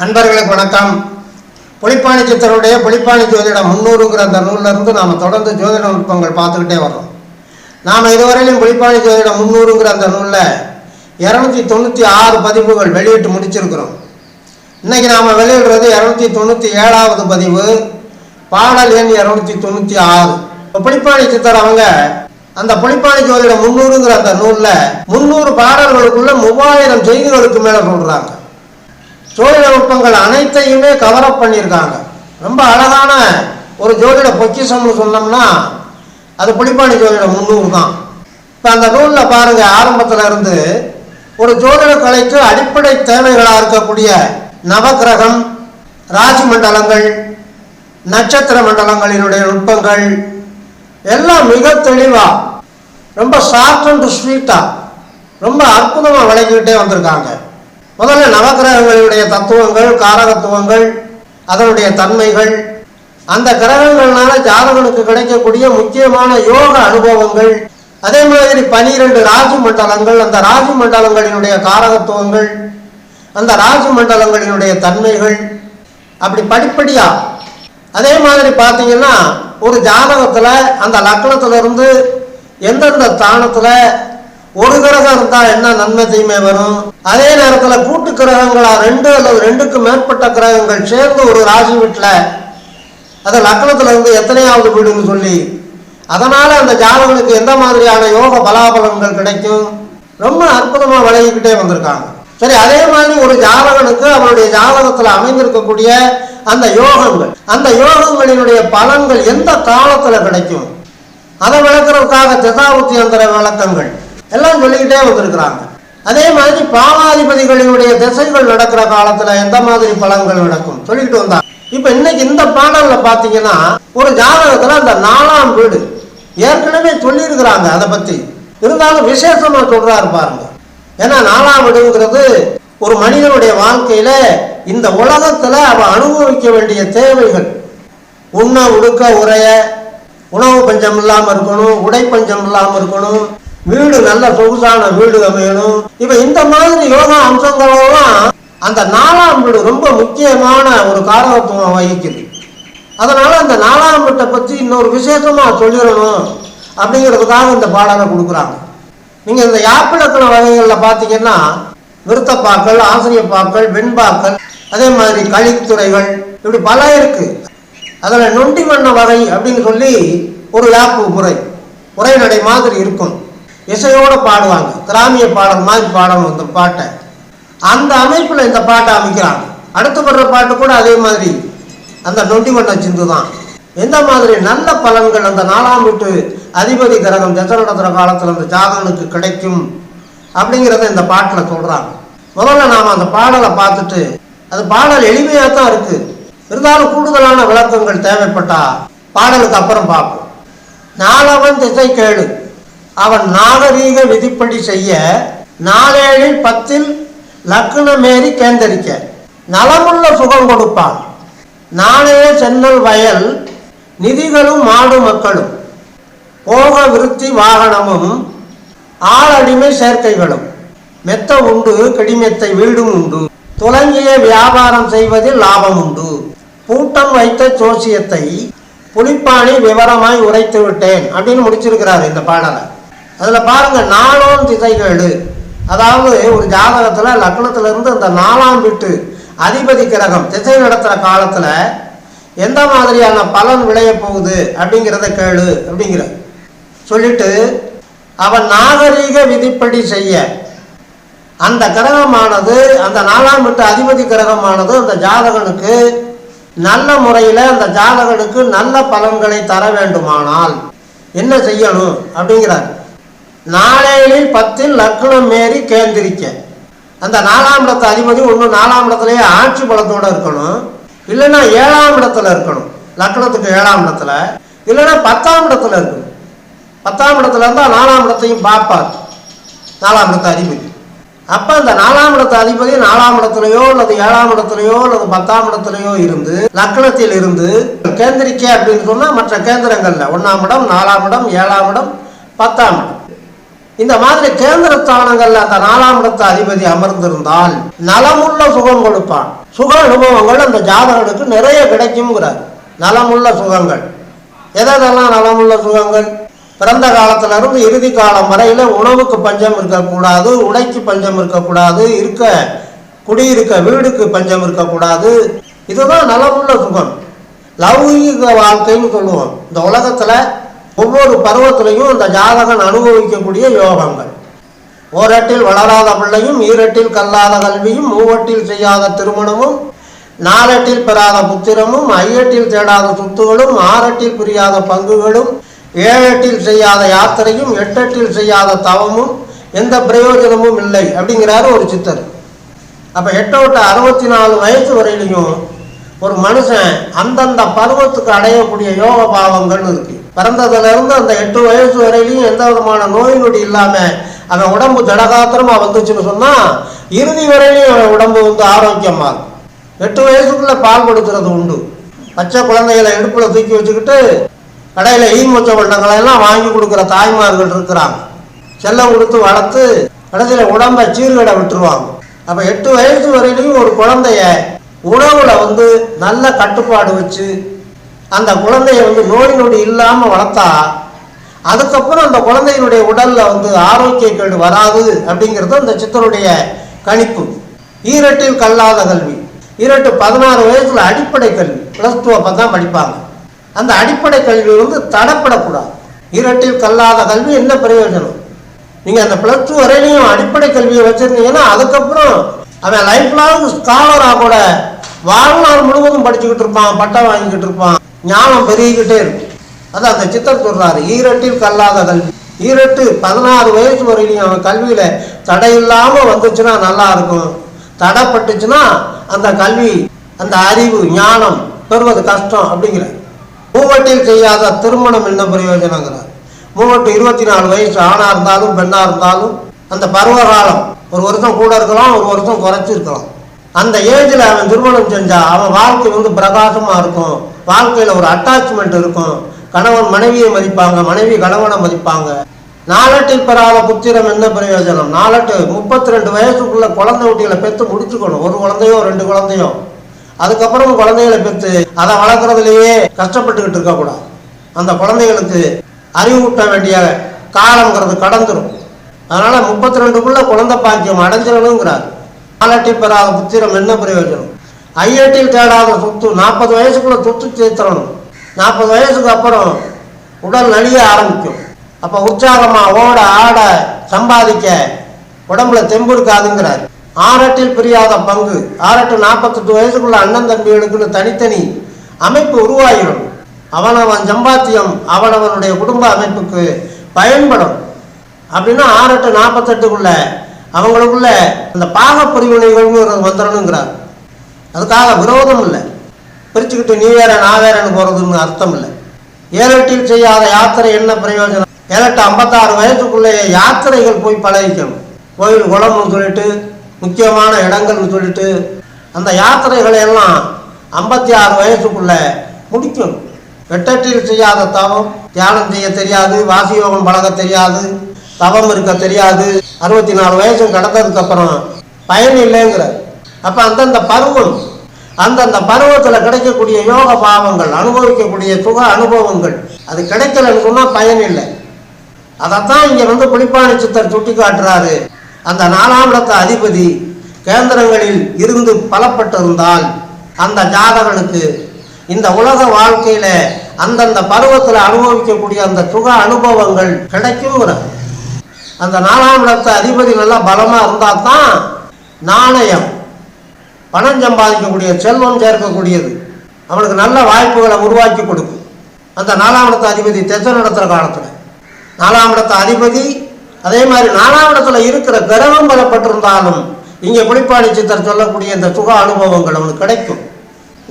அன்பர்களுக்கு வணக்கம். புலிப்பாணி சித்தருடைய புலிப்பாணி ஜோதிடம் முன்னூறுங்கிற அந்த நூல்லிருந்து நாம் தொடர்ந்து ஜோதிட நுட்பங்கள் பார்த்துக்கிட்டே வர்றோம். நாம் இதுவரையிலும் புலிப்பாணி ஜோதிடம் முன்னூறுங்கிற அந்த நூலில் இரநூத்தி தொண்ணூற்றி ஆறு பதிவுகள் வெளியிட்டு முடிச்சிருக்கிறோம். இன்றைக்கி நாம் வெளியிடுறது இரநூத்தி தொண்ணூற்றி ஏழாவது பதிவு பாடல் எண் இரநூத்தி தொண்ணூற்றி ஆறு. இப்போ புலிப்பாணி சித்தர் அவங்க அந்த புலிப்பாணி ஜோதிடம் முன்னூறுங்கிற அந்த நூலில் முந்நூறு பாடல்களுக்குள்ள மூவாயிரம் செய்திகளுக்கு மேலே சொல்கிறாங்க ஜோதிட நுட்பங்கள் அனைத்தையுமே கவரப் பண்ணியிருக்காங்க. ரொம்ப அழகான ஒரு ஜோதிட பொக்கிஷம்னு சொன்னோம்னா அது புளிப்பாணி ஜோதிட முன்னூறு தான். இப்போ அந்த நூலில் பாருங்கள் ஆரம்பத்தில் இருந்து ஒரு ஜோதிட கலைக்கு அடிப்படை தேவைகளாக இருக்கக்கூடிய நவக்கிரகம் ராசி மண்டலங்கள் நட்சத்திர மண்டலங்களினுடைய நுட்பங்கள் எல்லாம் மிக தெளிவாக ரொம்ப சாஃப்ட் அண்ட் ஸ்வீட்டாக ரொம்ப அற்புதமாக விளங்கிக்கிட்டே வந்திருக்காங்க. முதல்ல நவகிரகங்களுடைய தத்துவங்கள் காரகத்துவங்கள் அதனுடைய தன்மைகள் அந்த கிரகங்கள்னால ஜாதகனுக்கு கிடைக்கக்கூடிய முக்கியமான யோக அனுபவங்கள் அதே மாதிரி பனிரெண்டு ராசி மண்டலங்கள் அந்த ராசி மண்டலங்களினுடைய காரகத்துவங்கள் அந்த ராசி மண்டலங்களினுடைய தன்மைகள் அப்படி படிப்படியா. அதே மாதிரி பார்த்தீங்கன்னா ஒரு ஜாதகத்தில் அந்த லக்னத்திலிருந்து எந்தெந்த ஸ்தானத்துல ஒரு கிரகம் இருந்தால் என்ன நன்மை தீமை வரும்? அதே நேரத்தில் கூட்டு கிரகங்களா ரெண்டு அல்லது ரெண்டுக்கு மேற்பட்ட கிரகங்கள் சேர்ந்து ஒரு ராசி வீட்டில் அது லக்னத்துல இருந்து எத்தனையாவது வீடுன்னு சொல்லி அதனால அந்த ஜாதகனுக்கு எந்த மாதிரியான யோக பலாபலன்கள் கிடைக்கும்? ரொம்ப அற்புதமா விளையிக்கிட்டே வந்திருக்காங்க. சரி அதே மாதிரி ஒரு ஜாதகனுக்கு அவருடைய ஜாதகத்துல அமைந்திருக்கக்கூடிய அந்த யோகங்கள் அந்த யோகங்களினுடைய பலன்கள் எந்த காலத்துல கிடைக்கும்? அதை விளக்குறதுக்காக திசாபுத்தி அந்தர விளக்கங்கள். எல்லாம் சொல்லிக்கிட்டே வந்திருக்கிறாங்க. அதே மாதிரி பாலாதிபதிகளினுடைய திசைகள் நடக்கிற காலத்துல எந்த மாதிரி பலன்கள் நடக்கும்? சொல்லிக்கிட்டு வந்தாங்க. இப்ப இன்னைக்கு இந்த பாடல்ல பாத்தீங்கன்னா ஒரு ஜாதகத்துல அந்த நாலாம் வீடு ஏற்கனவே சொல்லியிருக்கிறாங்க அதை பத்தி. இருந்தாலும் விசேஷமா சொல்றாரு பாருங்க. ஏன்னா நாலாம் வீடுங்கிறது ஒரு மனிதனுடைய வாழ்க்கையில இந்த உலகத்துல அவன் அனுபவிக்க வேண்டிய தேவைகள். உண்ண உடுக்க உரைய உணவு பஞ்சம் இல்லாம இருக்கணும் உடை பஞ்சம் இல்லாம இருக்கணும் வீடு நல்ல சொகுசான வீடு அமையணும் இப்ப இந்த மாதிரி யோகா அம்சங்களெல்லாம் அந்த நாலாம் வீடு ரொம்ப முக்கியமான ஒரு காரகத்துவம் வகிக்குது. அதனால அந்த நாலாம் வீட்டை பத்தி இன்னொரு விசேஷமா சொல்லிடணும் அப்படிங்கிறதுக்காக இந்த பாடலை கொடுக்குறாங்க. நீங்க இந்த யாப்பிலக்கண வகைகளில் பார்த்தீங்கன்னா விருத்தப்பாக்கள் ஆசிரியப்பாக்கள் வெண்பாக்கள் அதே மாதிரி கழித்துறைகள் இப்படி பல இருக்கு. அதில் நொண்டி வண்ண வகை அப்படின்னு சொல்லி ஒரு யாப்பு முறை உரைநடை மாதிரி இருக்கும். இசையோடு பாடுவாங்க. கிராமிய பாடல் மாதிரி பாடணும் இந்த பாட்டை. அந்த அமைப்பில் இந்த பாட்டை அமைக்கிறாங்க. அடுத்து வர்ற பாட்டு கூட அதே மாதிரி. அந்த நொண்டி வண்ண சிந்து தான். எந்த மாதிரி நல்ல பலன்கள் அந்த நாலாம் வீட்டு அதிபதி கிரகம் தசை நடத்துகிற காலத்தில் அந்த ஜாதகனுக்கு கிடைக்கும் அப்படிங்கிறத இந்த பாட்டில் சொல்கிறாங்க முதல்ல நாம் அந்த பாடலை பார்த்துட்டு அது பாடல் எளிமையாக தான் இருக்குது இருந்தாலும் கூடுதலான விளக்கங்கள் தேவைப்பட்டா பாடலுக்கு அப்புறம் பார்ப்போம். நாலவன் திசை கேளு. அவன் நாகரீக விதிப்படி செய்ய நாளேழில் பத்தில் லக்னமேறி கேந்தரிக்க நலமுள்ள சுகம் கொடுப்பான். நாளைய சென்னல் வயல் நிதிகளும் மாடு மக்களும். போக விருத்தி வாகனமும் ஆளடிமை சேர்க்கைகளும். மெத்த உண்டு கடிமெத்தை வீடும் உண்டு. துலங்கிய வியாபாரம் செய்வதில் லாபம் உண்டு. பூட்டம் வைத்த ஜோசியத்தை புலிப்பாணி விவரமாய் உரைத்து விட்டேன் அப்படின்னு முடிச்சிருக்கிறார் இந்த பாடலை. அதில் பாருங்கள் நாளோன் திசைகேடு. அதாவது ஒரு ஜாதகத்தில் லக்னத்திலிருந்து அந்த நாலாம் வீட்டு அதிபதி கிரகம் திசை நடத்துகிற காலத்தில் எந்த மாதிரியான பலன் விளைய போகுது அப்படிங்கிறத கேளு அப்படிங்கிற. சொல்லிட்டு அவன் நாகரீக விதிப்படி செய்ய. அந்த கிரகமானது அந்த நாலாம் வீட்டு அதிபதி கிரகமானது அந்த ஜாதகனுக்கு நல்ல முறையில் அந்த ஜாதகனுக்கு நல்ல பலன்களை தர வேண்டுமானால் என்ன செய்யணும் அப்படிங்கிறார். நாளேழில் பத்தில் லக்னம் மேறி கேந்திரிக்க. அந்த நாலாம் இடத்த அதிபதி ஒன்று நாலாம் இடத்துலயே ஆட்சி பலத்தோட இருக்கணும். இல்லைன்னா ஏழாம் இடத்துல இருக்கணும். லக்னத்துக்கு ஏழாம் இடத்துல. இல்லைன்னா பத்தாம் இடத்துல இருக்கணும். பத்தாம் இடத்துல இருந்தால் நாலாம் இடத்தையும் பார்ப்பார். நாலாம் இடத்த அதிபதி. அப்போ இந்த நாலாம் இடத்த அதிபதி நாலாம் இடத்துலையோ அல்லது ஏழாம் இடத்துலையோ அல்லது பத்தாம் இடத்துலையோ இருந்து லக்னத்தில் இருந்து கேந்திரிக்க அப்படின்னு சொன்னால் மற்ற கேந்திரங்களில் ஒன்றாம் இடம் நாலாம் இடம் ஏழாம் இடம் பத்தாம் இடம். இந்த மாதிரி கேந்திர ஸ்தானங்கள்ல அந்த நாலாம் இடத்த அதிபதி அமர்ந்திருந்தால் நலமுள்ள சுகம் கொடுப்பான். சுக அனுபவங்கள் அந்த ஜாதகனுக்கு நிறைய கிடைக்குங்கிறார் நலமுள்ள சுகங்கள். எதெல்லாம் நலமுள்ள சுகங்கள்? பிறந்த காலத்துல இருந்து இறுதி காலம் வரையில உணவுக்கு பஞ்சம் இருக்கக்கூடாது உடைக்கு பஞ்சம் இருக்கக்கூடாது இருக்க குடியிருக்க வீடுக்கு பஞ்சம் இருக்கக்கூடாது. இதுதான் நலமுள்ள சுகம். லௌகீக வாழ்க்கைன்னு சொல்லுவோம். இந்த உலகத்துல ஒவ்வொரு பருவத்திலையும் அந்த ஜாதகன் அனுபவிக்கக்கூடிய யோகங்கள். ஓரட்டில் வளராத பிள்ளையும் ஈரட்டில் கல்லாத கல்வியும் மூவட்டில் செய்யாத திருமணமும் நாலட்டில் பெறாத புத்திரமும் ஐயட்டில் தேடாத சொத்துகளும் ஆறட்டில் புரியாத பங்குகளும் ஏழெட்டில் செய்யாத யாத்திரையும் எட்டட்டில் செய்யாத தவமும் எந்த பிரயோஜனமும் இல்லை அப்படிங்கிறாரு ஒரு சித்தர். அப்போ எட்டோட்ட அறுபத்தி நாலு வயசு வரையிலையும் ஒரு மனுஷன் அந்தந்த பருவத்துக்கு அடையக்கூடிய யோக பாவங்கள் இருக்கு. பிறந்ததுலேருந்து அந்த எட்டு வயசு வரையிலையும் எந்த விதமான நோய் நொடி இல்லாமல் அவன் உடம்பு ஜடகாத்திரமாக வந்துச்சுன்னு சொன்னால் இறுதி வரையிலையும் அவன் உடம்பு வந்து ஆரோக்கியமாக இருக்கும். எட்டு வயசுக்குள்ளே பால் கொடுக்கறது உண்டு. பச்சை குழந்தைகளை எடுப்பில் தூக்கி வச்சுக்கிட்டு கடையில் ஈமொச்ச வண்டங்களை எல்லாம் வாங்கி கொடுக்குற தாய்மார்கள் இருக்கிறாங்க. செல்லம் கொடுத்து வளர்த்து கடைசியில் உடம்பை சீர்கடை விட்டுருவாங்க. அப்போ எட்டு வயசு வரையிலையும் ஒரு குழந்தைய உணவுல வந்து நல்ல கட்டுப்பாடு வச்சு அந்த குழந்தைய வந்து நோய் நொடி இல்லாமல் வளர்த்தா அதுக்கப்புறம் அந்த குழந்தையினுடைய உடலில் வந்து ஆரோக்கிய கேடு வராது அப்படிங்கிறது அந்த சித்தருடைய கணிப்பு. ஈரட்டில் கல்லாத கல்வி. ஈரட்டு பதினாறு வயசுல அடிப்படை கல்வி. பிளஸ் டூ அப்போ தான் படிப்பாங்க. அந்த அடிப்படை கல்வி வந்து தடப்படக்கூடாது. ஈரட்டில் கல்லாத கல்வி என்ன பிரயோஜனம்? நீங்கள் அந்த பிளஸ் டூ வரையிலையும் அடிப்படை கல்வியை வச்சுருந்தீங்கன்னா அதுக்கப்புறம் அவன் லைஃப் லாங் ஸ்காலராக கூட வாழ்நாள் முழுவதும் படிச்சுக்கிட்டு இருப்பான் பட்டம் வாங்கிக்கிட்டு இருப்பான். ஞானம் பெருகிக்கிட்டே இருக்கும். அது அந்த சித்தர் சொல்றாரு ஈரட்டில் கல்லாத கல்வி ஈரட்டு பதினாறு வயசு வரையிலையும் அவன் கல்வியில தடை இல்லாம வந்துச்சுன்னா நல்லா இருக்கும். தடைப்பட்டுச்சுன்னா அந்த கல்வி அந்த அறிவு ஞானம் பெறுவது கஷ்டம் அப்படிங்கிற மூவட்டில் செய்யாத திருமணம் என்ன பிரயோஜனங்கிறார். மூவட்டு இருபத்தி நாலு வயசு ஆணா இருந்தாலும் பெண்ணா இருந்தாலும் அந்த பருவகாலம் ஒரு வருஷம் கூட இருக்கலாம் ஒரு வருஷம் குறைச்சிருக்கலாம். அந்த ஏஜில் அவன் திருமணம் செஞ்சா அவன் வாழ்க்கை வந்து பிரகாசமா இருக்கும். வாழ்க்கையில் ஒரு அட்டாச்மெண்ட் இருக்கும். கணவன் மனைவியை மதிப்பாங்க மனைவி கணவனை மதிப்பாங்க. நாலட்டில் பெறாத புத்திரம் என்ன பிரயோஜனம்? நாலட்டு முப்பத்தி ரெண்டு வயசுக்குள்ள குழந்தை குட்டிகளை பெற்று முடிச்சுக்கணும். ஒரு குழந்தையோ ரெண்டு குழந்தையோ. அதுக்கப்புறம் குழந்தைகளை பெற்று அதை வளர்க்குறதுலேயே கஷ்டப்பட்டுக்கிட்டு இருக்கக்கூடாது அந்த குழந்தைகளுக்கு அறிவூட்ட வேண்டிய காலங்கிறது கடந்துரும். அதனால் முப்பத்தி ரெண்டுக்குள்ளே குழந்தை பாக்கியம் அடைஞ்சிடணுங்கிறார். நாலட்டில் பெறாத புத்திரம் என்ன பிரயோஜனம்? ஐஐடியில் தேடாத சொத்து நாற்பது வயசுக்குள்ள சொத்து சேர்த்துறணும் நாற்பது வயசுக்கு அப்புறம் உடல் நலிய ஆரம்பிக்கும். அப்போ உற்சாகமாக ஓட ஆட சம்பாதிக்க உடம்புல தெம்பு இருக்காதுங்கிறார். ஆறட்டில் பிரியாத பங்கு ஆரட்டு நாற்பத்தெட்டு வயசுக்குள்ள அண்ணன் தம்பிகளுக்குன்னு தனித்தனி அமைப்பு உருவாகிடும் அவனவன் சம்பாத்தியம் அவனவனுடைய குடும்ப அமைப்புக்கு பயன்படும். அப்படின்னா ஆரட்டு நாற்பத்தெட்டுக்குள்ள அவங்களுக்குள்ள அந்த பாக பிரிவினைகள்ங்கிறது வந்துடணுங்கிறார் அதுக்காக விரோதம் இல்லை. பிரிச்சுக்கிட்டு நீ வேற நான் வேறன்னு போறதுன்னு அர்த்தம் இல்லை. ஏழட்டில் செய்யாத யாத்திரை என்ன பிரயோஜனம்? ஏழட்டு ஐம்பத்தாறு வயசுக்குள்ளேயே யாத்திரைகள் போய் பழகிக்கணும். கோயில் குளம்னு சொல்லிட்டு முக்கியமான இடங்கள்னு சொல்லிட்டு அந்த யாத்திரைகளை எல்லாம் ஐம்பத்தி ஆறு வயசுக்குள்ள முடிக்கணும். வெட்டட்டில் செய்யாத தவம் தியானம் செய்ய தெரியாது வாசியோகம் பழக தெரியாது தவம் இருக்க தெரியாது அறுபத்தி நாலு வயசு கடந்ததுக்கு அப்புறம் பயன் இல்லைங்கிற அப்போ அந்தந்த பருவம் அந்தந்த பருவத்தில் கிடைக்கக்கூடிய யோக பாவங்கள் அனுபவிக்கக்கூடிய சுக அனுபவங்கள் அது கிடைக்கலன்னு சொன்னால் பயன் இல்லை அதைத்தான் இங்கே வந்து புலிப்பாணி சித்தர் சுட்டி காட்டுறாரு அந்த நாலாம் இடத்த அதிபதி கேந்திரங்களில் இருந்து பலப்பட்டிருந்தால் அந்த ஜாதகனுக்கு இந்த உலக வாழ்க்கையில அந்தந்த பருவத்தில் அனுபவிக்கக்கூடிய அந்த சுக அனுபவங்கள் கிடைக்கும் அந்த நாலாம் இடத்த அதிபதி நல்லா பலமாக இருந்தால் தான் நாணயம் பணம் சம்பாதிக்கக்கூடிய செல்வம் சேர்க்கக்கூடியது. அவனுக்கு நல்ல வாய்ப்புகளை உருவாக்கி கொடுக்கும். அந்த நாலாம் இடத்த அதிபதி திசை நடத்துகிற காலத்தில். நாலாம் இடத்த அதிபதி அதே மாதிரி நாலாம் இடத்துல இருக்கிற கிரகம் பலப்பட்டிருந்தாலும் இங்கே புளிப்பாடி சித்தர் சொல்லக்கூடிய இந்த சுக அனுபவங்கள் அவனுக்கு கிடைக்கும்.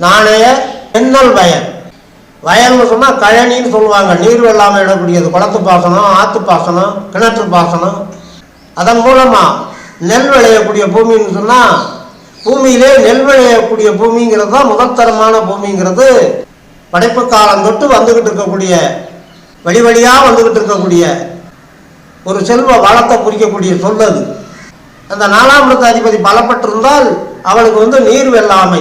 நாணய பெண்ணல் வயல். வயல்னு சொன்னால் கழனின்னு சொல்லுவாங்க. நீர் வெள்ளாமல் இடக்கூடியது குளத்து பாசனம் ஆற்று பாசனம் கிணற்று பாசனம். அதன் மூலமாக நெல் விளையக்கூடிய பூமின்னு சொன்னால் பூமியிலே நெல் விளையக்கூடிய பூமிங்கிறது தான் முதற்தரமான பூமிங்கிறது. படைப்பு காலம் தொட்டு வந்துகிட்டு இருக்கக்கூடிய வழி வழியாக வந்துகிட்டு இருக்கக்கூடிய ஒரு செல்வ வளத்தை குறிக்கக்கூடிய சொல்லது அந்த நாலாம் இடத்து அதிபதி பலப்பட்டிருந்தால் அவளுக்கு வந்து நீர் வெள்ளாமை.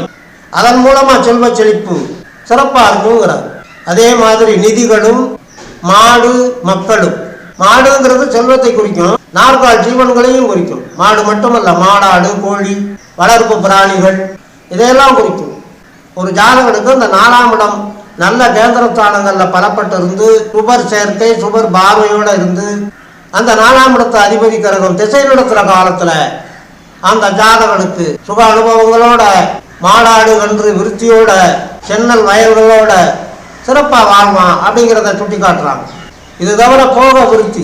அதன் மூலமா செல்வ செழிப்பு சிறப்பாக இருக்குங்கிறார். அதே மாதிரி நிதிகளும் மாடு மக்களும். மாடுங்கிறது செல்வத்தை குறிக்கும். நாற்கால் ஜீவன்களையும் குறிக்கும். மாடு மட்டுமல்ல மாடாடு கோழி வளர்ப்பு பிராணிகள் இதையெல்லாம் குறிக்கும். ஒரு ஜாதகனுக்கு இந்த நாலாம் இடம் நல்ல கேந்திரஸ்தானங்கள்ல பலப்பட்டு இருந்து சுபர் சேர்க்கை சுபர் பார்வையோடு இருந்து அந்த நாலாம் இடத்து அதிபதி கிரகம் திசை நடத்துகிற காலத்தில் அந்த ஜாதகனுக்கு சுக அனுபவங்களோட மாடாடு கன்று விருத்தியோட சென்னல் வயல்களோட சிறப்பாக வாழ்வான் அப்படிங்கிறத சுட்டி காட்டுறாங்க இது தவிர போக விருத்தி.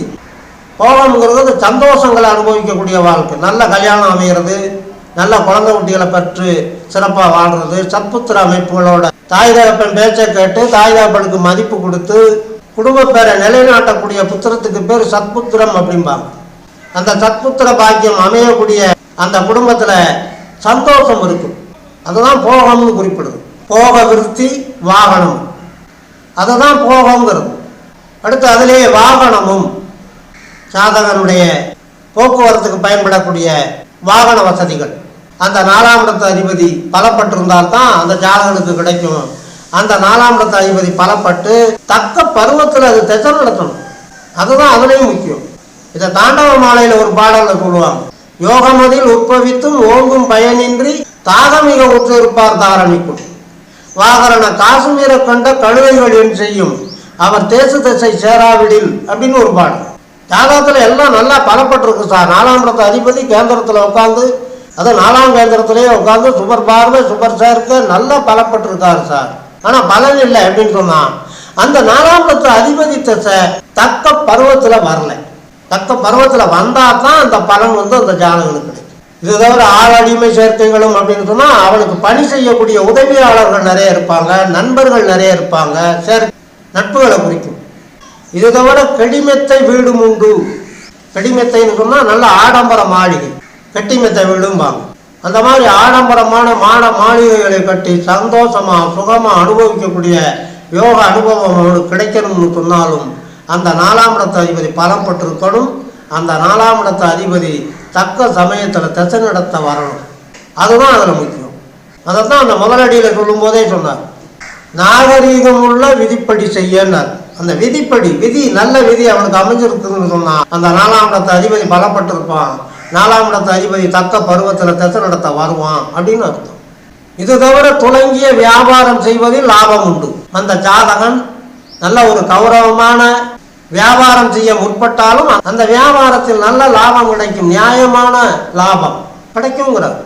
போகம்ங்கிறது சந்தோஷங்களை அனுபவிக்கக்கூடிய வாழ்க்கை. நல்ல கல்யாணம் அமைகிறது நல்ல குழந்தை குட்டிகளை பெற்று சிறப்பாக வாழ்றது சத்புத்திர அமைப்புகளோட தாய் தகப்பன் பேச்சை கேட்டு தாய் தகப்பனுக்கு மதிப்பு கொடுத்து குடும்ப பேரை நிலைநாட்டக்கூடிய புத்திரத்துக்கு பேர் சத்புத்திரம் அப்படிம்பாங்க. அந்த சத்புத்திர பாக்கியம் அமையக்கூடிய அந்த குடும்பத்தில் சந்தோஷம் இருக்கும். அதுதான் போகம்னு குறிப்பிடுது. போக விருத்தி வாகனம். அதுதான் போகங்கிறது அடுத்து அதிலேயே வாகனமும். சாதகனுடைய போக்குவரத்துக்கு பயன்படக்கூடிய வாகன வசதிகள். அந்த நாலாம் இடத்து அதிபதி பலப்பட்டிருந்தால் தான் அந்த ஜாதகனுக்கு கிடைக்கும். அந்த நாலாம் இடத்து அதிபதி பலப்பட்டு தக்க பருவத்தில் அது திசை நடத்தணும். அதுதான் அதுலேயும் முக்கியம். இதை தாண்டவ மாலையில் ஒரு பாடலில் சொல்லுவாங்க. யோகமதில் உற்பவித்தும் ஓங்கும் பயனின்றி தாகமிக உற்றிருப்பார் தாரணிக்கும் வாகரண காசுமீர கண்ட கழுதைகள் என் செய்யும். அவர் தேச திசை சேராவிடில் அப்படின்னு ஒரு பாடல். ஜாதகத்தில் எல்லாம் நல்லா பலப்பட்டிருக்கு சார். நாலாம் இடத்த அதிபதி கேந்திரத்தில் உட்காந்து அது நாலாம் கேந்திரத்திலேயே உட்காந்து சுபர் பார்வை சுபர் சேர்க்க நல்லா பலப்பட்டிருக்காரு சார். ஆனால் பலன் இல்லை அப்படின்னு சொன்னான் அந்த நாலாம் இடத்த அதிபதி தசை தக்க பருவத்தில் வரல. தக்க பருவத்தில் வந்தால் தான் அந்த பலன் வந்து அந்த ஜாதகனுக்கு கிடைக்கும். இது தவிர ஆள் அடிமை சேர்க்கைகளும் அப்படின்னு சொன்னால் அவனுக்கு பணி செய்யக்கூடிய உதவியாளர்கள் நிறைய இருப்பாங்க நண்பர்கள் நிறைய இருப்பாங்க சேர் நட்புகளை குறிக்கும். இது தவிர கெடிமெத்தை வீடும் உண்டு. கடிமெத்தைன்னு சொன்னால் நல்ல ஆடம்பர மாளிகை. கட்டிமெத்தை வீடும்பாங்க. அந்த மாதிரி ஆடம்பரமான மாட மாளிகைகளை கட்டி சந்தோஷமா சுகமா அனுபவிக்கக்கூடிய யோக அனுபவம் அவனுக்கு கிடைக்கணும்னு சொன்னாலும் அந்த நாலாம் இடத்த அதிபதி பலப்பட்டிருக்கணும் அந்த நாலாம் இடத்த அதிபதி தக்க சமயத்தில் திசை நடத்த வரணும். அதுதான் அதில் முக்கியம். அதை தான் அந்த முதலடியில் சொல்லும்போதே சொன்னார். நாகரீகம் உள்ள விதிப்படி செய்யன்னார் அந்த விதிப்படி விதி நல்ல விதி அவனுக்கு அமைஞ்சிருக்குதுன்னு சொன்னான். அந்த நாலாம் இடத்த அதிபதி பலப்பட்டிருப்பான். நாலாம் இடத்த அதிபதி தக்க பருவத்தில் திசை நடத்த வருவான் அப்படின்னு அர்த்தம். இது தவிர துளங்கிய வியாபாரம் செய்வதில் லாபம் உண்டு. அந்த ஜாதகன் நல்ல ஒரு கௌரவமான வியாபாரம் செய்ய முற்பட்டாலும் அந்த வியாபாரத்தில் நல்ல லாபம் கிடைக்கும். நியாயமான லாபம் கிடைக்குங்கிறார்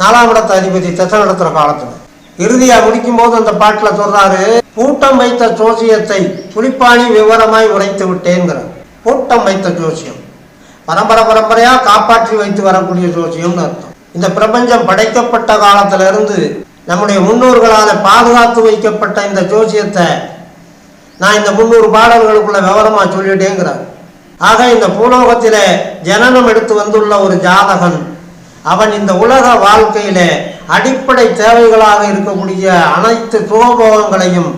நாலாம் இடத்த அதிபதி திசை நடத்துகிற காலத்தில். இறுதியா முடிக்கும் போது அந்த பாட்டுல சொல்றாரு பூட்டம் வைத்த ஜோசியத்தை புலிப்பாணி விவரமாய் உரைத்து விட்டேங்கிற பூட்டம் வைத்த ஜோசியம். பரம்பரை பரம்பரையா காப்பாற்றி வைத்து வரக்கூடிய ஜோசியம்னு அர்த்தம். இந்த பிரபஞ்சம் படைக்கப்பட்ட காலத்துல இருந்து நம்முடைய முன்னோர்களால பாதுகாத்து வைக்கப்பட்ட இந்த ஜோசியத்தை நான் இந்த முன்னூறு பாடல்களுக்குள்ள விவரமா சொல்லிட்டேங்கிறார். ஆக இந்த பூலோகத்திலே ஜனனம் எடுத்து வந்துள்ள ஒரு ஜாதகன் அவன் இந்த உலக வாழ்க்கையில அடிப்படை தேவைகளாக இருக்கக்கூடிய அனைத்து சுகபோகங்களையும்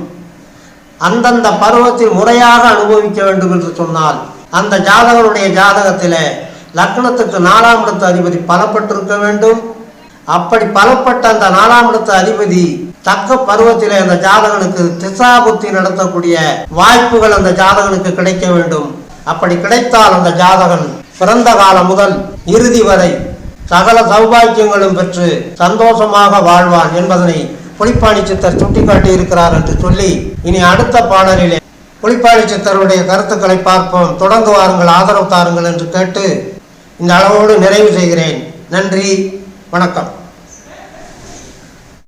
அந்தந்த பருவத்தில் முறையாக அனுபவிக்க வேண்டும் என்று சொன்னால் அந்த ஜாதகனுடைய ஜாதகத்தில் லக்னத்துக்கு நாலாம் இடத்து அதிபதி பலப்பட்டிருக்க வேண்டும். அப்படி பலப்பட்ட அந்த நாலாம் இடத்து அதிபதி தக்க பருவத்தில் அந்த ஜாதகனுக்கு திசாபுத்தி நடத்தக்கூடிய வாய்ப்புகள் அந்த ஜாதகனுக்கு கிடைக்க வேண்டும். அப்படி கிடைத்தால் அந்த ஜாதகன் பிறந்த காலம் முதல் இறுதி வரை சகல சௌபாக்கியங்களும் பெற்று சந்தோஷமாக வாழ்வான் என்பதனை புலிப்பாணி சித்தர் சுட்டிக்காட்டி இருக்கிறார் என்று சொல்லி இனி அடுத்த பாடலிலே புலிப்பாணி சித்தருடைய கருத்துக்களை பார்ப்போம். தொடர்ந்து வாருங்கள் ஆதரவு தாருங்கள் என்று கேட்டு இந்த அளவோடு நிறைவு செய்கிறேன். நன்றி வணக்கம்.